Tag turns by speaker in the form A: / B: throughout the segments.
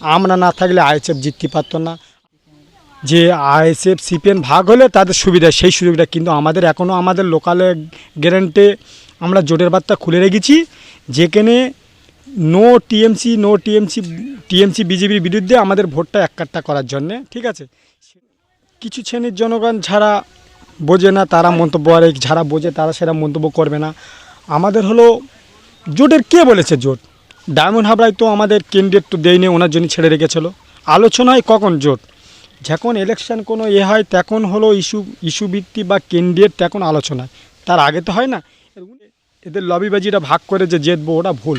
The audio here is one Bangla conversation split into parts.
A: আমরা না থাকলে আইএসএফ জিততে পারতো না। যে আইএসএফ সিপিএন ভাগ হলে তাদের সুবিধা, সেই সুযোগটা কিন্তু আমাদের এখনও আমাদের লোকালে গ্যারেন্টে আমরা জোটের বার্তা খুলে রেখেছি। যেখানে no TMC no TMC TMC বিজেপির বিরুদ্ধে আমাদের ভোটটা এককাট্টা করার জন্যে, ঠিক আছে? কিছু শ্রেণির জনগণ যারা বোঝে না, তারা মন্তব্য করে যারা বোঝে তারা সেটা মন্তব্য করবে না। আমাদের হলো জোটের কে বলেছে জোট? ডায়মন্ড হাবড়ায় তো আমাদের ক্যান্ডিডেট তো দেয়নি ওনার জন্য ছেড়ে রেখেছিল। আলোচনায় কখন জোট? যখন ইলেকশন কোনো এ হয়, তখন হলো ইস্যু ইস্যু ভিত্তি বা ক্যান্ডিডেট তখন আলোচনায় তার আগে তো হয় না? এদের লবিবাজিটা ভাগ করে যে জিতবো ওটা ভুল।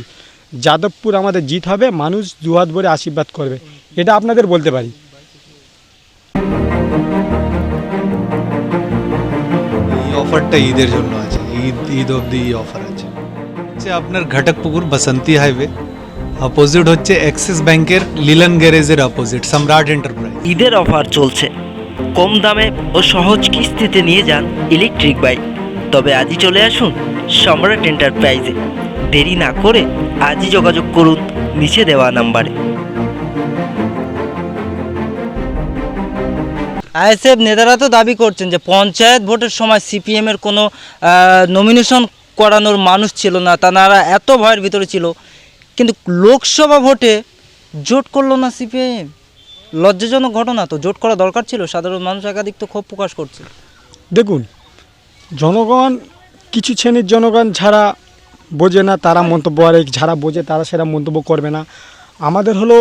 A: যাদবপুর আমাদের জিত হবে, মানুষ দুহাত ভরে আশীর্বাদ করবে। এটা আপনাদের বলতে পারি।
B: অফারটা ঈদের জন্য আছে। ঈদ ঈদ এই অফার হচ্ছে আপনার ঘটকপুকুর বাসন্তী হাইওয়ে। অপোজিট হচ্ছে অ্যাক্সিস ব্যাংকের লিলন গ্যারেজের অপোজিট সম্রাট এন্টারপ্রাইজ
C: ঈদের অফার চলছে। কম দামে ও সহজ কিস্তিতে নিয়ে যান ইলেকট্রিক বাইক তবে আজই চলে আসুন সম্রাট এন্টারপ্রাইজে দেরি না করে আজই যোগাযোগ করুন নিচে দেওয়া নাম্বারে।
D: আইএসএফ নেতারা তো দাবি করছেন যে পঞ্চায়েত ভোটের সময় সিপিএমের কোনো নমিনেশন করানোর মানুষ ছিল না তারা এত ভয়ের ভিতরে ছিল। কিন্তু লোকসভা ভোটে জোট করল না সিপিআইএম। লজ্জাজনক ঘটনা তো, জোট করা দরকার ছিল, সাধারণ মানুষ একাধিক তো ক্ষোভ প্রকাশ করছে।
A: দেখুন, জনগণ, কিছু শ্রেণির জনগণ যারা বোঝে না, তারা মন্তব্য করে যারা বোঝে তারা সেটা মন্তব্য করবে না। আমাদের হলো,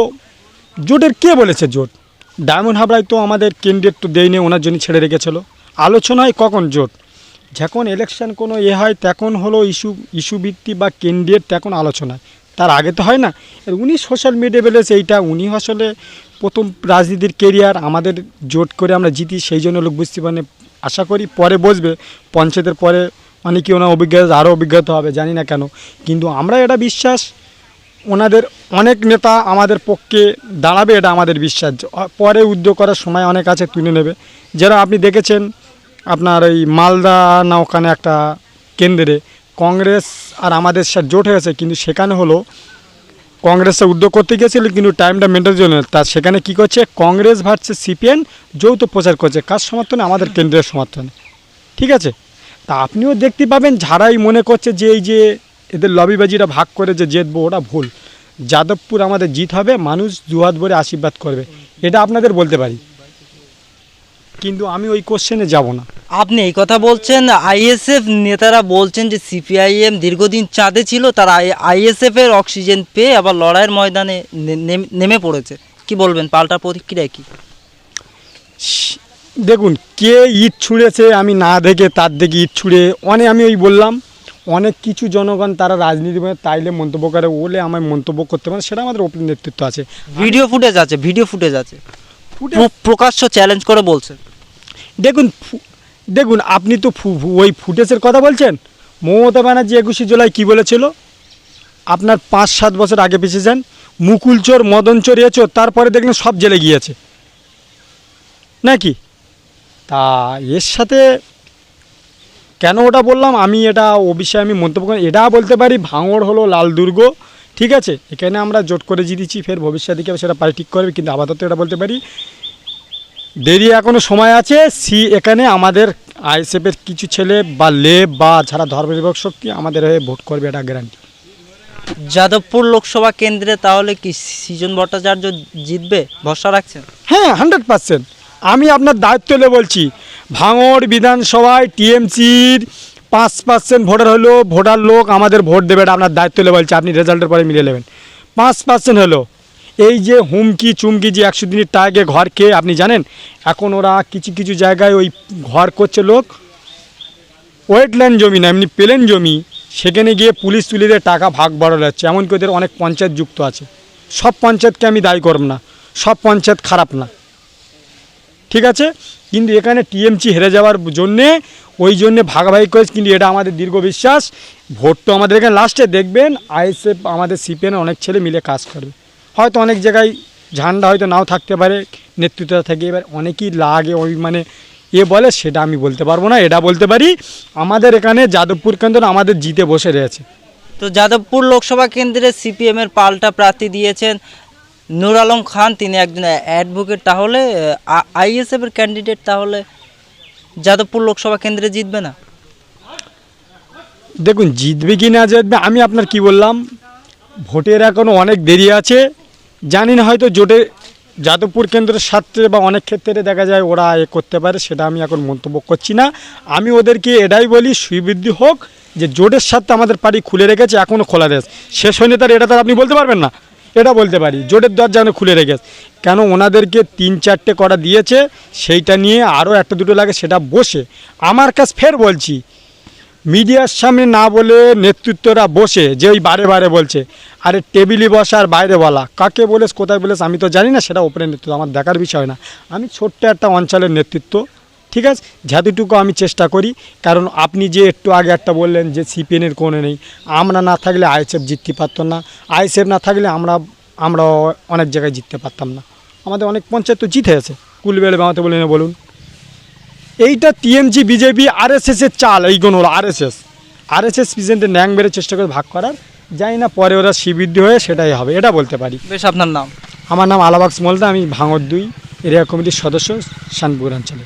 A: জোটের কে বলেছে জোট? ডায়মন্ড হাবড়ায় তো আমাদের ক্যান্ডিডেট তো দেয়নি, ওনার জন্য ছেড়ে রেখেছিল। আলোচনায় কখন জোট? যখন ইলেকশন কোনো এ হয়, তখন হলো ইস্যু ইস্যু ভিত্তি বা ক্যান্ডিডেট তখন আলোচনায় তার আগে তো হয় না। উনি সোশ্যাল মিডিয়া বলেছে এইটা উনি আসলে প্রথম রাজনীতির কেরিয়ার আমাদের জোট করে আমরা জিতি, সেই জন্য লোক বুঝতে পারে আশা করি পরে বসবে। পঞ্চায়েতের পরে অনেকে ওনার অভিজ্ঞতা, আরও অভিজ্ঞতা হবে, জানি না কেন। কিন্তু আমরা এটা বিশ্বাস, ওনাদের অনেক নেতা আমাদের পক্ষে দাঁড়াবে, এটা আমাদের বিশ্বাস। পরে উদ্যোগ করার সময় অনেক আছে, তুলে নেবে। যারা আপনি দেখেছেন আপনার এই মালদা না ওখানে একটা কেন্দ্রে কংগ্রেস আর আমাদের জোট হয়েছে, কিন্তু সেখানে হলো কংগ্রেসে উদ্যোগ করতে গিয়েছিল, কিন্তু টাইমটা মেনটেন জন্য তা সেখানে কি করছে? কংগ্রেস ভার্সেস সিপিএন যৌথ প্রচার করছে। কার সমর্থনে? আমাদের কেন্দ্রের সমর্থনে। ঠিক আছে? তা আপনিও দেখতে পাবেন, যারাই মনে করছে যে এই যে এদের লবিবাজিটা ভাগ করে যে জিতবো ওটা ভুল। যাদবপুর আমাদের জিত হবে, মানুষ দুহাত ভরে আশীর্বাদ করবে। এটা আপনাদের বলতে পারি। কিন্তু আমি ওই কোশ্চেনে যাব না।
D: আপনি এই কথা বলছেন আইএসএফ নেতারা বলছেন যে সিপিআইএম দীর্ঘদিন চাঁদে ছিল তারা আইএসএফ এর অক্সিজেন পেয়ে আবার লড়াইয়ের ময়দানে নেম- পড়েছে। কি বলবেন পাল্টা প্রতিক্রিয়া কি?
A: দেখুন কে ইট ছুঁড়েছে আমি না দেখে তার দেখে ইট ছুঁড়ে অনেক আমি ওই বললাম অনেক কিছু জনগণ তারা রাজনীতি করে তাইলে মন্তব্য করে বলে আমায় মন্তব্য করতে পারে সেটা আমাদের ওপেন নেতৃত্ব আছে।
D: ভিডিও ফুটেজ আছে ভিডিও ফুটেজ আছে। প্রকাশ্য চ্যালেঞ্জ করে বলছেন
A: দেখুন দেখুন আপনি তো ওই ফুটেজের কথা বলছেন? মমতা ব্যানার্জি একুশে জুলাই কী বলেছিল? আপনার পাঁচ সাত বছর আগে পিছিয়ে যান মুকুল চোর মদন চোর এ চোর তারপরে দেখলেন সব জেলে গিয়েছে। নাকি? তা এর সাথে কেন ওটা বললাম? আমি এটা ও বিষয়ে আমি মন্তব্য করি এটা বলতে পারি ভাঙড় হলো লাল দুর্গ ঠিক আছে? এখানে আমরা জোট করে জিতেছি ফের ভবিষ্যতে কি হবে সেটা পারি ঠিক করবে কিন্তু আপাতত এটা বলতে পারি দেরি এখনও সময় আছে। সি এখানে আমাদের আইএসএফের কিছু ছেলে বা লেব বা যারা ধর্মনিরপেক্ষ শক্তি আমাদের হয়ে ভোট করবে এটা গ্যারান্টি
D: যাদবপুর লোকসভা কেন্দ্রে তাহলে কি সৃজন ভট্টাচার্য জিতবে? ভরসা রাখছেন?
A: হ্যাঁ হান্ড্রেড পার্সেন্ট আমি আপনার দায়িত্ব বলছি ভাঙড় বিধানসভায় টিএমসির পাঁচ পার্সেন্ট ভোটার হলো, ভোটার লোক আমাদের ভোট দেবে, এটা আপনার দায়িত্ব নিয়ে বলছে আপনি রেজাল্টের পরে মিলিয়ে নেবেন। পাঁচ পার্সেন্ট হলো। এই যে হুমকি চুমকি যে একশো দিনের টাগে ঘর খেয়ে আপনি জানেন? এখন ওরা কিছু কিছু জায়গায় ওই ঘর করছে লোক। ওয়েটল্যান্ড জমি না, এমনি প্লেন জমি, সেখানে গিয়ে পুলিশ তুলিদের টাকা ভাগ বাড়ানো যাচ্ছে এমনকি ওদের অনেক পঞ্চায়েত যুক্ত আছে। সব পঞ্চায়েতকে আমি দায়ী করব না, সব পঞ্চায়েত খারাপ না। ঠিক আছে? কিন্তু এখানে টিএমসি হেরে যাওয়ার জন্যে ওই জন্যে ভাগাভাগি করেছে, কিন্তু এটা আমাদের দীর্ঘ বিশ্বাস। ভোট তো আমাদের এখানে লাস্টে দেখবেন, আইএসএফ, আমাদের সিপিএন অনেক ছেলে মিলে কাজ করবে। হয়তো অনেক জায়গায় ঝান্ডা হয়তো নাও থাকতে পারে নেতৃত্ব থেকে এবার অনেকেই লাগে ওই মানে এ বলে, সেটা আমি বলতে পারব না, এটা বলতে পারি। আমাদের এখানে যাদবপুর কেন্দ্র আমাদের জিতে বসে রয়েছে।
D: তো যাদবপুর লোকসভা কেন্দ্রে সিপিএম এর পাল্টা প্রার্থী দিয়েছেন নূর আলম খান, তিনি একজন অ্যাডভোকেট তাহলে আইএসএফ এর ক্যান্ডিডেট তাহলে যাদবপুর লোকসভা কেন্দ্রে জিতবে না?
A: দেখুন, জিতবে কি না জিতবে, আমি আপনার কি বললাম? ভোটের এখনও অনেক দেরি আছে। জানি না হয়তো জোটে যাদবপুর কেন্দ্রের স্বার্থে বা অনেক ক্ষেত্রে দেখা যায় ওরা এ করতে পারে, সেটা আমি এখন মন্তব্য করছি না। আমি ওদেরকে এটাই বলি, সুবৃদ্ধি হোক, যে জোটের স্বার্থে আমাদের পার্টি খুলে রেখেছে এখনও খোলা রয়েছে শেষ হয়নি তার, এটা তার আপনি বলতে পারবেন না। এটা বলতে পারি। জোটের দরজা খুলে রেখেছে কেন ওনাদেরকে তিন চারটে করা দিয়েছে, সেইটা নিয়ে আরও একটা দুটো লাগে, সেটা বসে। আমার কাছে ফের বলছি, মিডিয়ার সামনে না বলে নেতৃত্বরা বসে, যে ওই বারে বারে বলছে, আরে টেবিলে বসা আর বাইরে বলা। কাকে বলেস কোথায় বলেস আমি তো জানি না, সেটা ওপরের নেতৃত্ব, আমার দেখার বিষয় না। আমি ছোট্ট একটা অঞ্চলের নেতৃত্ব ঠিক আছে? যতটুকু আমি চেষ্টা করি কারণ আপনি যে একটু আগে একটা বললেন যে সিপিএনের কোনো নেই আমরা না থাকলে আইএসএফ জিততে পারতো না। আইএসএফ না থাকলে আমরা আমরা অনেক জায়গায় জিততে পারতাম না। আমাদের অনেক পঞ্চায়েত তো জিতে আছে। কুলবেলে বামাতে বলে না বলুন। এইটা টিএমজি বিজেপি আরএসএস এর চাল এইগুলো হলো আরএসএস আরএসএস প্রেসিডেন্টের ন্যাং বেড়ে চেষ্টা করে ভাগ করার জানি না পরে ওরা শ্রীবৃদ্ধি হয়ে সেটাই হবে এটা বলতে পারি।
D: বেশ আপনার নাম?
A: আমার নাম আলাবাক্স মলদা আমি ভাঙর দুই এরিয়া কমিটির সদস্য শানপুর অঞ্চলে।